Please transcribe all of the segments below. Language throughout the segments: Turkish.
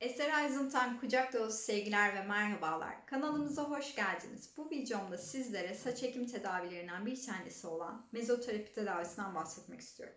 Eser Ayzın'tan kucak dolusu sevgiler ve merhabalar. Kanalımıza hoş geldiniz. Bu videomda sizlere saç ekim tedavilerinden bir tanesi olan mezoterapi tedavisinden bahsetmek istiyorum.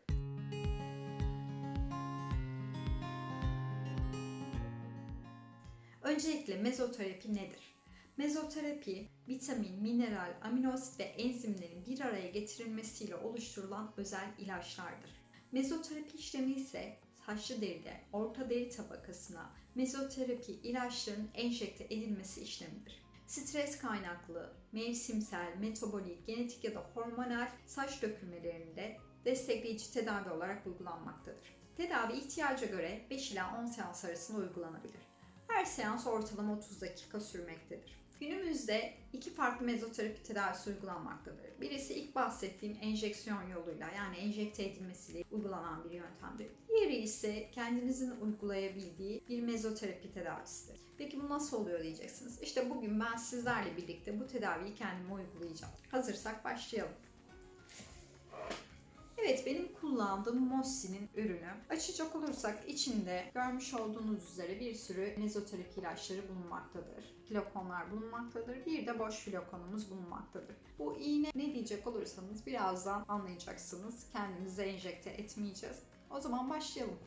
Öncelikle mezoterapi nedir? Mezoterapi, vitamin, mineral, amino asit ve enzimlerin bir araya getirilmesiyle oluşturulan özel ilaçlardır. Mezoterapi işlemi ise saçlı deride orta deri tabakasına mezoterapi ilaçların enjekte edilmesi işlemidir. Stres kaynaklı, mevsimsel, metabolik, genetik ya da hormonal saç dökülmelerinde destekleyici tedavi olarak uygulanmaktadır. Tedavi ihtiyaca göre 5 ila 10 seans arasında uygulanabilir. Her seans ortalama 30 dakika sürmektedir. Günümüzde iki farklı mezoterapi tedavisi uygulanmaktadır. Birisi ilk bahsettiğim enjeksiyon yoluyla yani enjekte edilmesiyle uygulanan bir yöntemdir. Diğeri ise kendinizin uygulayabildiği bir mezoterapi tedavisidir. Peki bu nasıl oluyor diyeceksiniz. İşte bugün ben sizlerle birlikte bu tedaviyi kendime uygulayacağım. Hazırsak başlayalım. Evet benim kullandığım Mossi'nin ürünü. Açacak olursak içinde görmüş olduğunuz üzere bir sürü mezoterapi ilaçları bulunmaktadır. Flokonlar bulunmaktadır. Bir de boş flokonumuz bulunmaktadır. Bu iğne ne diyecek olursanız birazdan anlayacaksınız. Kendimize enjekte etmeyeceğiz. O zaman başlayalım.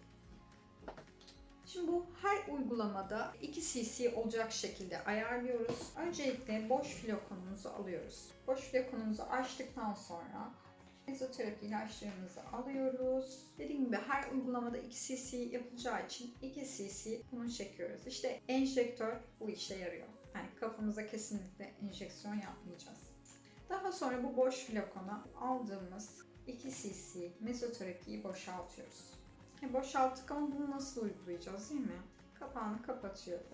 Şimdi bu her uygulamada 2 cc olacak şekilde ayarlıyoruz. Öncelikle boş flokonumuzu alıyoruz. Boş flokonumuzu açtıktan sonra Mezoterapi ilaçlarımızı alıyoruz. Dediğim gibi her uygulamada 2 cc yapılacağı için 2 cc bunu çekiyoruz. İşte enjektör bu işe yarıyor. Yani kafamıza kesinlikle enjeksiyon yapmayacağız. Daha sonra bu boş flakona aldığımız 2 cc mezoterapiyi boşaltıyoruz. E boşalttık ama bunu nasıl uygulayacağız değil mi? Kapağını kapatıyoruz.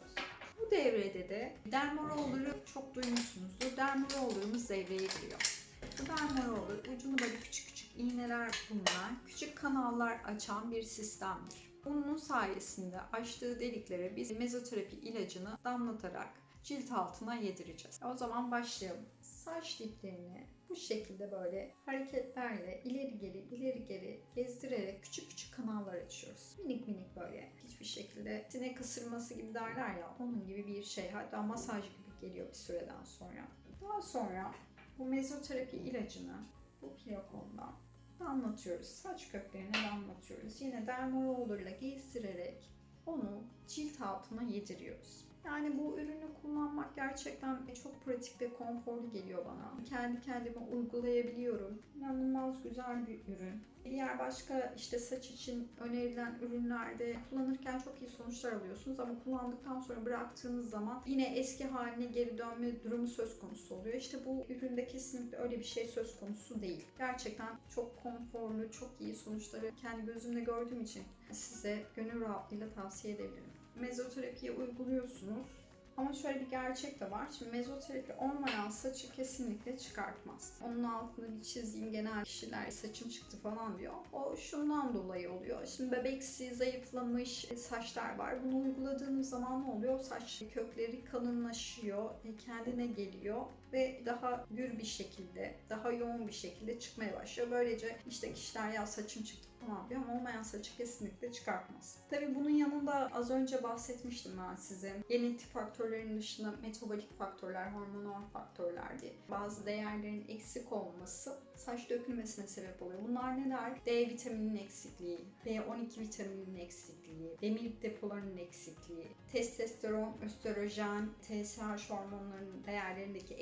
Bu devrede de dermarolları çok duymuşsunuzdur. Dermarollarımız devreye giriyor. Bu dermaroller ucunu böyle küçük küçük iğneler bulunan, küçük kanallar açan bir sistemdir. Bunun sayesinde açtığı deliklere biz mezoterapi ilacını damlatarak cilt altına yedireceğiz. O zaman başlayalım. Saç diplerini bu şekilde böyle hareketlerle ileri geri ileri geri gezdirerek küçük küçük kanallar açıyoruz. Minik minik böyle hiçbir şekilde sinek ısırması gibi derler ya onun gibi bir şey hatta masaj gibi geliyor bir süreden sonra. Daha sonra bu mezoterapi ilacını bu plakondan damlatıyoruz. Saç köklerine damlatıyoruz. Yine dermarollerla gezdirerek onu cilt altına yediriyoruz. Yani bu ürünü kullanmak gerçekten çok pratik ve konforlu geliyor bana. Kendi kendime uygulayabiliyorum. İnanılmaz güzel bir ürün. Diğer başka işte saç için önerilen ürünlerde kullanırken çok iyi sonuçlar alıyorsunuz ama kullandıktan sonra bıraktığınız zaman yine eski haline geri dönme durumu söz konusu oluyor. İşte bu üründe kesinlikle öyle bir şey söz konusu değil. Gerçekten çok konforlu, çok iyi sonuçları kendi gözümle gördüğüm için size gönül rahatlığıyla tavsiye edebilirim. Mezoterapiyi uyguluyorsunuz. Ama şöyle bir gerçek de var. Şimdi mezoterapi olmayan saçı kesinlikle çıkartmaz. Onun altını bir çizeyim genel kişiler saçım çıktı falan diyor. O şundan dolayı oluyor. Şimdi bebeksi, zayıflamış saçlar var. Bunu uyguladığınız zaman ne oluyor? Saç kökleri kalınlaşıyor, kendine geliyor ve daha gür bir şekilde, daha yoğun bir şekilde çıkmaya başlıyor. Böylece işte kişiler ya saçım çıktı falan diyor ama olmayan saçı kesinlikle çıkartmaz. Tabii bunun yanında az önce bahsetmiştim ben size. Genetik faktörlerin dışında metabolik faktörler, hormonal faktörler diye bazı değerlerin eksik olması saç dökülmesine sebep oluyor. Bunlar neler? D vitamininin eksikliği, B12 vitamininin eksikliği, demir depolarının eksikliği, testosteron, östrojen, TSH hormonlarının değerlerindeki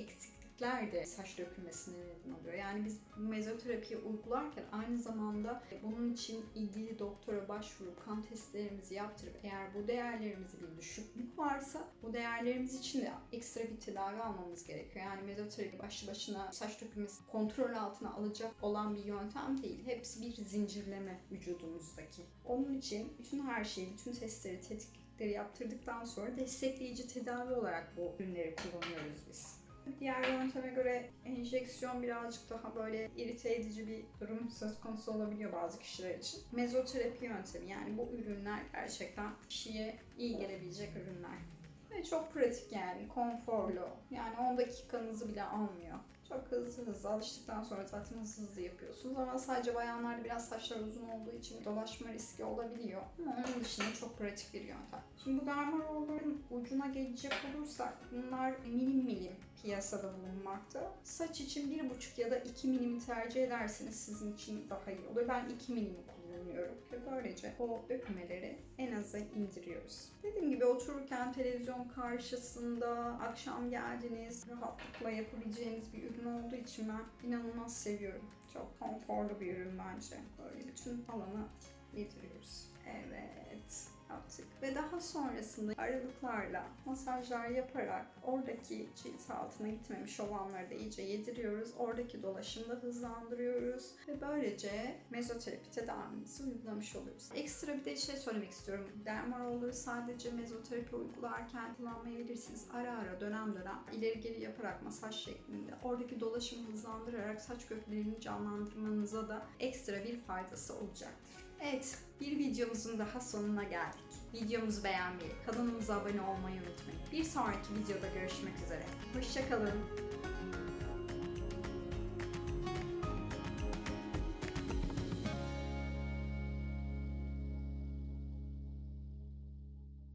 eksiklik de saç dökülmesine neden oluyor. Yani biz mezoterapiyi uygularken aynı zamanda bunun için ilgili doktora başvurup kan testlerimizi yaptırıp eğer bu değerlerimizde bir düşüklük varsa bu değerlerimiz için de ekstra bir tedavi almamız gerekiyor. Yani mezoterapi başlı başına saç dökülmesi kontrol altına alacak olan bir yöntem değil. Hepsi bir zincirleme vücudumuzdaki. Onun için bütün her şeyi, bütün testleri, tetkikleri yaptırdıktan sonra destekleyici tedavi olarak bu ürünleri kullanıyoruz biz. Diğer yönteme göre enjeksiyon birazcık daha böyle irite edici bir durum söz konusu olabiliyor bazı kişiler için. Mezoterapi yöntemi yani bu ürünler gerçekten kişiye iyi gelebilecek ürünler. Ve çok pratik yani, konforlu. Yani 10 dakikanızı bile almıyor. Çok hızlı hızlı alıştıktan sonra zaten hızlı hızlı yapıyorsunuz ama sadece bayanlarda biraz saçlar uzun olduğu için dolaşma riski olabiliyor. Ama onun dışında çok pratik bir yöntem. Şimdi bu dermarolların ucuna gelecek olursak bunlar milim milim piyasada bulunmakta. Saç için 1,5 ya da 2 milimi tercih ederseniz sizin için daha iyi olur. Ben 2 milimi kullanıyorum ve böylece o dökmeleri en aza indiriyoruz. Dediğim gibi otururken televizyon karşısında akşam geldiniz rahatlıkla yapabileceğiniz bir ürün olduğu için ben inanılmaz seviyorum. Çok konforlu bir ürün bence. Böyle bütün alana yediriyoruz. Evet. Ve daha sonrasında aralıklarla masajlar yaparak oradaki cilt altına gitmemiş olanları da iyice yediriyoruz. Oradaki dolaşımı da hızlandırıyoruz. Ve böylece mezoterapi tedavimizi uygulamış oluyoruz. Ekstra bir de şey söylemek istiyorum. Dermarolları sadece mezoterapi uygularken kullanmayabilirsiniz. Ara ara dönem dönem ileri geri yaparak masaj şeklinde oradaki dolaşımı hızlandırarak saç köklerini canlandırmanıza da ekstra bir faydası olacaktır. Evet, bir videomuzun daha sonuna geldik. Videomuzu beğenmeyi, kanalımıza abone olmayı unutmayın. Bir sonraki videoda görüşmek üzere. Hoşçakalın.